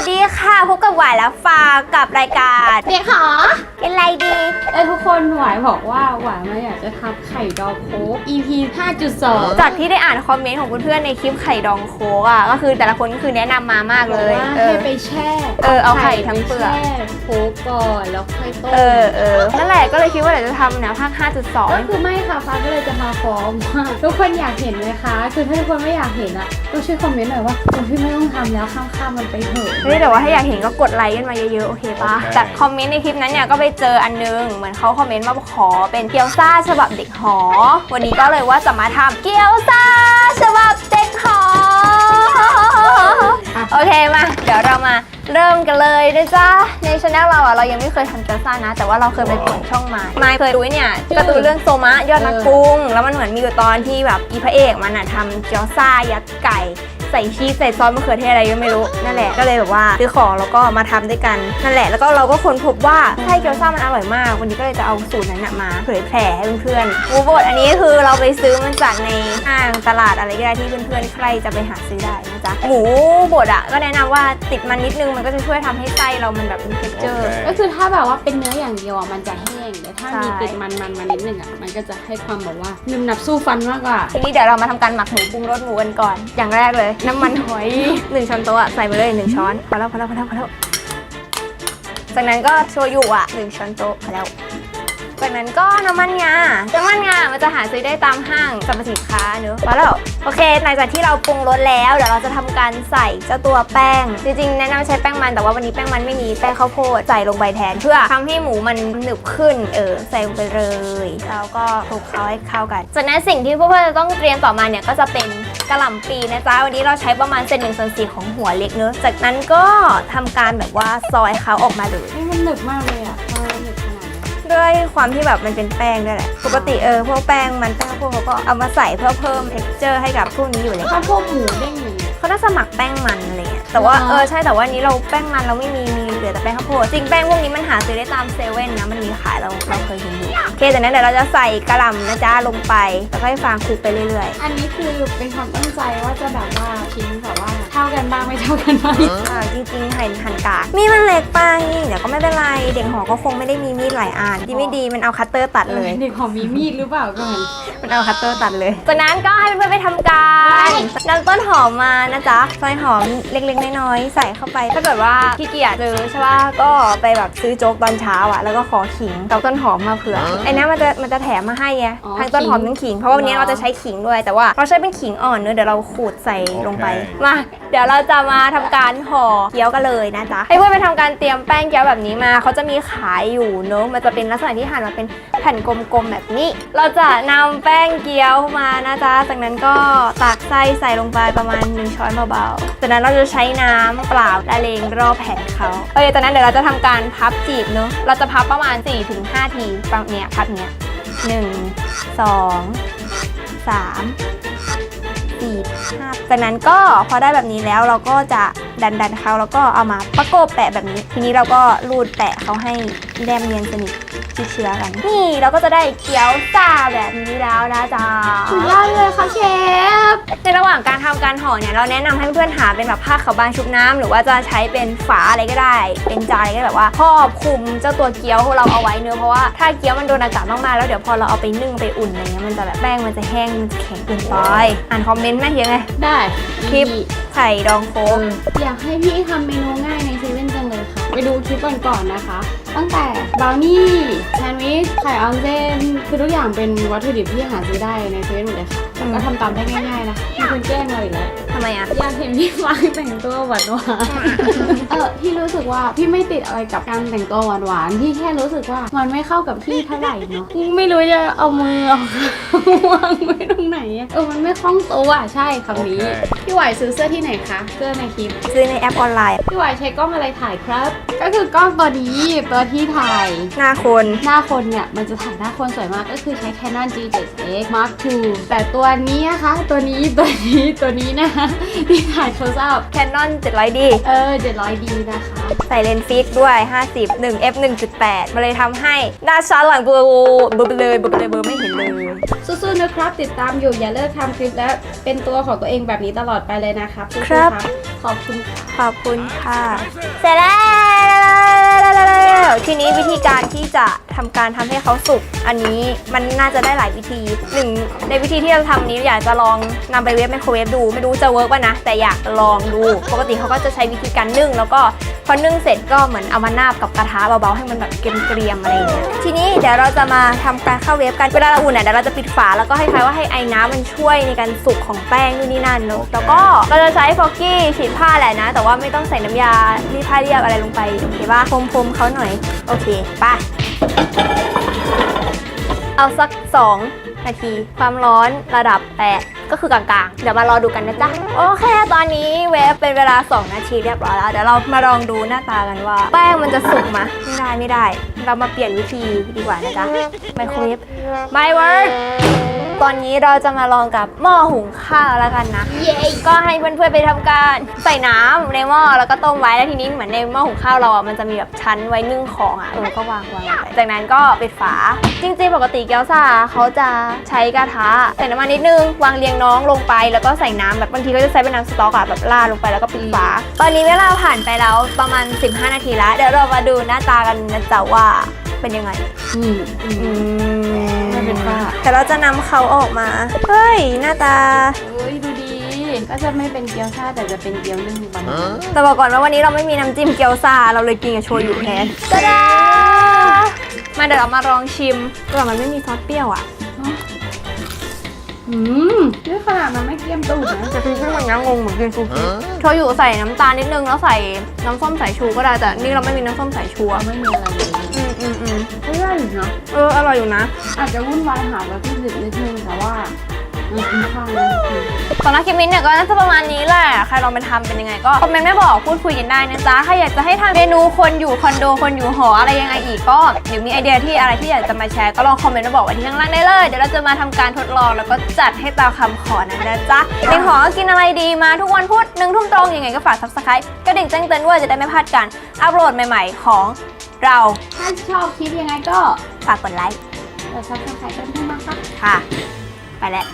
วัสดีค่ะพบกับหวายและฟางกับรายการเด็กหอเป็นไรดีเอ้ยทุกคนหวายบอกว่าหวายมาอยากจะทำไข่ดาวโค้ก EP 5.2 จากที่ได้อ่านคอมเมนต์ของเพื่อนๆในคลิปไข่ดองโคกอะก็คือแต่ละคนก็คือแนะนำมามากบเลอกยว่าเอให้อไปแช่เออเอาไข่ทั้งเปลือกไข่ไปแช่โค้กก่อนแล้วค่อยต้มเออเออนั่นแหละก็เลยคิดว่าเดี๋ยวจะทำแนวภาคก็5.2คือไม่ค่ะฟ้าก็เลยจะมาฟ้องว่าทุกคนอยากเห็นไหมคะ คือถ้าทุกคนไม่อยากเห็นอะก็ช่วยคอมเมนต์หน่อยว่าโอ้พี่ไม่ต้องทำแล้วข้ามๆมันไปเถอะเฮ้ยแต่ว่าถ้าอยากเห็นก็กดไลค์กันมาเยอะๆ โอเคปะโอเคแต่คอมเมนต์ในคลิปนั้นเนี่ยก็ไปเจออันนึง เหมือนเขาคอมเมนต์มาขอเป็นเกี๊ยวซ่าฉบับเด็กหอ วันนี้ก็เลยว่าจะมาทำเกี๊ยวซ่าฉบับเด็กหอ โอเคมาเดี๋ยวเรามาเริ่มกันเลยนะจ๊ะในช anel เราอะเรายังไม่เคยทำเกี๊ยวซ่านะ แต่ว่าเราเคยไปผลช่องไม้ไม้เคยดูไอ้เนี่ยการ์ตูนเรื่องโซมะยอดนักปรุง แล้วมันเหมือนมีอยู่ตอนที่แบบอีพระเอกมันอะทำเกี๊ยวซ่ายัดไก่ ใส่ชีสใส่ซอสมะเขือเทศอะไรก็ไม่รู้นั่นแหละก็เลยแบบว่าซื้อของแล้วก็มาทำด้วยกันนั่นแหละ แล้วก็เราก็ค้นพบว่าไส้เกี๊ยวซ่ามันอร่อยมาก วันนี้ก็เลยจะเอาสูตรนั้นน่ะมาเผยแผ่ให้เพื่อนๆหมูบดอันนี้คือเราไปซื้อมันจากในห้างตลาดอะไรก็ได้ที่เพื่อนๆใครจะไปหาซื้อได้นะจ๊ะหมูบดอะก็แนะนำว่าติดมันนิดนึงมันก็จะช่วยทำให้ไส้เรามันแบบมีเท็กเจอร์ก็คือถ้าแบบว่าเป็นเนื้ออย่างเดียวอะมันจะแห้งแต่ถ้าใช่มีติดมันมันๆมานิดนึงอะมันก็จะให้ความแบบว่านุ่มหนับสู้ฟันมากกว่าทีนี้เดี๋ยวเรามาทำการหมักหมูปรุงรสหมูกันก่อน อย่างแรกเลยน้ำมันหอยหนึ่งช้อนโต๊ะอะใส่ไปเลยหนึ่งช้อนพอแล้วพอแล้วพอแล้วพอแล้วจากนั้นก็โชยุอะหนึ่งช้อนโต๊ะพอแล้ว จากนั้นก็น้ำมันงา น้ำมันงา มันจะหาซื้อได้ตามห้างสรรพสินค้าเนอะพอแล้วโอเคหลังจากที่เราปรุงรสแล้วเดี๋ยวเราจะทำการใส่เจ้าตัวแป้ง จริงๆแนะนำใช้แป้งมันแต่ว่าวันนี้แป้งมันไม่มีแป้งข้าวโพดใส่ลงไปแทน เพื่อทำให้หมูมันหนึบขึ้นเออใส่ลงไปเลยแล้วก็คลุกเคล้าให้เข้ากันจากนั้นสิ่งที่เพื่อนๆจะต้องเตรียมต่อมาเนี่ยก็จะเป็นกระหล่ำปีนะจ๊ะวันนี้เราใช้ประมาณเซนหนึ่งส่วนสี่ของหัวเล็กเนอะจากนั้นก็ทำการแบบว่าซอยเขาออกมาเลยนี่มันหนึบมากเลยอะ ด้วยความที่แบบมันเป็นแป้งด้วยแหละ ปกติเออพวกแป้งมันแป้งพวกเขาก็เอามาใส่เพื่อเพิ่ม texture ให้กับพวกนี้อยู่เลยถ้าพวกหมูเด้งอย่างเงี้ย เขาน่าจะหมักแป้งมันอะไรเงี้ย แต่ว่าอ๋อ เออใช่แต่ว่านี้เราแป้งมันเราไม่มีมีเหลือแต่แป้งข้าวโพดจริงแป้งพวกนี้มันหาซื้อได้ตามเซเว่นนะมันมีขายเราเราเคยเห็นอยู่โอเคจากนั้นเดี๋ยวเราจะใส่กระหล่ำนะจ๊ะลงไปแล้วก็ให้ฟางคลุกไปเรื่อยอันนี้คือเป็นความตั้งใจว่าจะแบบว่าชิ้นแบบว่าเท่ากันบ้างไม่เท่ากันบ้างๆอ่าจริงๆหั่นหั่นกากมีดมันเล็กไปเดี๋ยวก็ไม่เป็นไร เด็กหอก็คงไม่ได้มีมีดหลายอันดีไม่ดีมันเอาคัตเตอร์ตัดเลย เด็กของมีมีดหรือเปล่าก่อนมันเอาคัตเตอร์ตัดเลยจากนั้นก็ให้เพื่อนๆไปทำการนำต้นหอมมานะจ๊ะซอยหอมเล็กๆน้อยๆใส่เข้าไป ถ้าเกิดว่าขี้เกียจซื้อใช่ป่ะก็ไปแบบซื้อโจ๊กตอนเช้าอะแล้วก็ขอขิงกับต้นหอมมาเผื่อไอ้เนี้ยมันจะมันจะแถมมาให้ไงอ๋อทั้งต้นหอมขิงทั้งขิงเพราะว่าวันนี้เราจะใช้ขิงด้วยแต่ว่าเราใช้เป็นขิงอ่อนเนอะเดี๋ยวเราขูดใส่ลงไปโอเคมาเดี๋ยวเราจะมาทำการห่อเกี๊ยวกันเลยนะจ๊ะให้เพื่อนไปทำการเตรียมแป้งเกี๊ยวแบบนี้มาเขาจะมีขายอยู่เนอะมันจะเป็นลักษณะที่หั่นมาเป็นแผ่นกลมๆแบบนี้ เราจะนำแป้งเกี๊ยวมานะจ๊ะจากนั้นก็ตักไส้ใส่ลงไปประมาณ1ช้อนเบาๆจากนั้นเราจะใช้น้ำเปล่าละเลงรอบแผ่นเขาโอเคจากนั้นเดี๋ยวเราจะทำการพับจีบเนอะเราจะพับประมาณ 4-5 ทีประมาณเนี้ยพับเนี้ยหนึ่งสองสาม สี่ห้าจากนั้นก็พอได้แบบนี้แล้วเราก็จะดันดันๆเขาแล้วก็เอามาประกบแปะแบบนี้ ทีนี้เราก็รูดแปะเขาให้แนมเนียนสนิท ชิดเชื้อกันนี่เราก็จะได้เกี๊ยวซ่าแบบนี้แล้วนะจ๊ะสุดยอดเลยค่ะเชฟในระหว่างการทำการห่อเนี่ยเราแนะนำให้เพื่อนๆหาเป็นแบบผ้าขาวบางชุบน้ำหรือว่าจะใช้เป็นฝาอะไรก็ได้ เป็นจานอะไรก็ได้แบบว่าครอบคลุมเจ้าตัวเกี๊ยวของเราเอาไว้เนื้อะเพราะว่าถ้าเกี๊ยวมันโดนอากาศมากๆแล้วเดี๋ยวพอเราเอาไปนึ่งไปอุ่นอะไรเงี้ยมันจะแบบแป้งมันจะแห้งมันจะแข็งเกินไปอ่านคอมเมนต์ไหมยังไงได้คลิปไข่ดองโค้เอกออยากให้พี่ทำเมนูง่ายในเซเว่นจังเลยค่ะ ไปดูคลิปก่อนๆนะคะ ตั้งแต่บราวนี่แซนด์วิชไข่ออนเซนคือทุกอย่างเป็นวัตถุดิบที่หาซื้อได้ในเซเว่นหมดเลยค่ะแล้วก็ทำตามได้ง่ายๆนะมีคนแกล้งเราอีกแล้วทำไมอะ อยากเห็นพี่ฟางแต่งตัวหวานหวานๆเออพี่รู้สึกว่าพี่ไม่ติดอะไรกับการแต่งตัวหวานหวานๆพี่แค่รู้สึกว่ามันไม่เข้ากับพี่เท่าไหร่เนาะไม่รู้จะเอามือเอาวางไว้ตรงไหนอะเออมันไม่คล่องตัวอะใช่คำนี้โอเคพี่หวายซื้อเสื้อที่ไหนคะเสื้อในคลิปซื้อในแอปออนไลน์พี่หวายใช้กล้องอะไรถ่ายครับ ก็คือกล้องตัวนี้ตัวที่ถ่าย หน้าคน หน้าคนเนี่ยมันจะถ่ายหน้าคนสวยมากก็คือใช้ Canon G7X Mark II แต่ตัวนี้นะคะ ตัวนี้ตัวนี้ตัวนี้นะคะที่ถ่ายโทรศัพท์ Canon 700D เออเจ็ดร้อยดีนะคะ ใส่เลนส์ฟิกด้วย 50 1 f 1.8มันเลยทำให้หน้าชั้นหลังเบลอเบลอเลยเบลอเลยเบลอไม่เห็นเลยสู้ๆนะครับ ติดตามอยู่อย่าเลิกทำคลิปและเป็นตัวของตัวเองแบบนี้ตลอดไปเลยนะครับสู้ๆครับ ขอบคุณค่ะ ขอบคุณค่ะ เสร็จแล้ว la la la ทีนี้วิธีการที่จะทำการทำให้เขาสุก อันนี้มันน่าจะได้หลายวิธีหนึ่งในวิธีที่เราทำนี้อยากจะลองนำไปเวฟไมโครเวฟดู ไม่รู้จะเวิร์กป่ะนะ แต่อยากลองดู ปกติเขาก็จะใช้วิธีการนึ่ง แล้วก็พอนึ่งเสร็จก็เหมือนเอามานาบกับกระทะเบาๆให้มันแบบเกรียมๆอะไรอย่างเงี้ย ทีนี้เดี๋ยวเราจะมาทำการเข้าเวฟกัน เวลาเราอุ่นเนี่ยเดี๋ยวเราจะปิดฝาแล้วก็ให้คล้ายๆว่าให้ไอ้น้ำมันช่วยในการสุกของแป้งนู่นนี่นั่นเนอะแล้วก็เราจะใช้ฟอกกี้ฉีดผ้าแหละนะ แต่ว่าไม่ต้องใส่น้ำยารีดผ้าเรียบอะไรลงไปโอเคป่ะพรมๆเขาหน่อยโอเคไป่ะเอาสัก 2 นาที ความร้อนระดับ8ก็คือกลางๆ เดี๋ยวมารอดูกันนะจ๊ะ โอเค ตอนนี้เวฟเป็นเวลา 2 นาทีเรียบร้อยแล้ว เดี๋ยวเรามาลองดูหน้าตากันว่า แป้งมันจะสุกไหมไม่ได้ไม่ได้ เรามาเปลี่ยนวิธีดีกว่านะจ๊ะไมโครเวฟไม่เวิร์ก ตอนนี้เราจะมาลองกับหม้อหุงข้าวแล้วกันนะเย้ก็ให้เพื่อนๆไปทำการใส่น้ำในหม้อแล้วก็ต้มไว้แล้วทีนี้เหมือนในหม้อหุงข้าวเราอะมันจะมีแบบชั้นไว้นึ่งของอะเออก็วางวางลงไปจากนั้นก็ปิดฝา จริงๆ ปกติเกี๊ยวซ่าเขาจะใช้กระทะใส่น้ำมันนิดนึงวางเรียงน้องลงไป แล้วก็ใส่น้ำแบบบางทีก็จะใช้เป็นน้ำสต๊อกอะแบบราดลงไปแล้วก็ปิดฝา ตอนนี้เวลาผ่านไปแล้วประมาณ 15 นาทีแล้วเดี๋ยวเรามาดูหน้าตากันนะจ๊ะว่าเป็นยังไง อืมอืมอืมไม่ เป็นฝ้าแต่เราจะนำเขาออกมา เฮ้ย หน้าตา เอ้ยดูดี ก็จะไม่เป็นเกี๊ยวซ่าแต่จะเป็นเกี๊ยวนึ่งประมาณนั้นแต่บอกก่อนว่าวันนี้เราไม่มีน้ำจิ้มเกี๊ยวซ่าเราเลยกินกับโชยุแทนตะดามาเดี๋ยวเรามาลองชิมแต่มันไม่มีซอสเปรี้ยวอะอืมนี่ขนาดมันไม่เกรียมตูดนะแต่คือที่มันยังงงเหมือนกินซูชิโชยุใส่น้ำตาลนิดนึงแล้วใส่น้ำส้มสายชูก็ได้แต่นี่เราไม่มีน้ำส้มสายชูเราอะไม่มีอะไรเลยอืม อืมอืมไม่ได้อยู่เนาะเอออร่อยอยู่นะ อาจจะวุ่นวายหาวัตถุดิบนิดนึงแต่ว่ามันคุ้มค่านะจริงสำหรับคลิปนี้เนี่ยก็น่าจะประมาณนี้แหละ ใครลองไปทำเป็นยังไงก็คอมเมนต์ไม่บอกพูดคุยกันได้นะจ๊ะถ้าอยากจะให้ทำเมนูคนอยู่คอนโดคนอยู่หออะไรยังไงอีกก็หรือมีไอเดียที่อะไรที่อยากจะมาแชร์ก็ลองคอมเมนต์มาบอกไว้ที่ข้างล่างได้เลย เดี๋ยวเราจะมาทำการทดลองแล้วก็จัดให้ตามคำขอนะนะจ๊ะในหอกินอะไรดีมาทุกวันพุธหนึ่งทุ่มตรงยังไงก็ฝาก subscribe กระดิ่งแจ้งเตือนด้วยจะได้ไม่พลาดการอัปโหลดใหม่ ๆ ของ เราถ้าชอบคลิปยังไงก็ฝากกดไลค์กดซับสไครต์กันด้วยนะคะค่ะ ไปแล้ว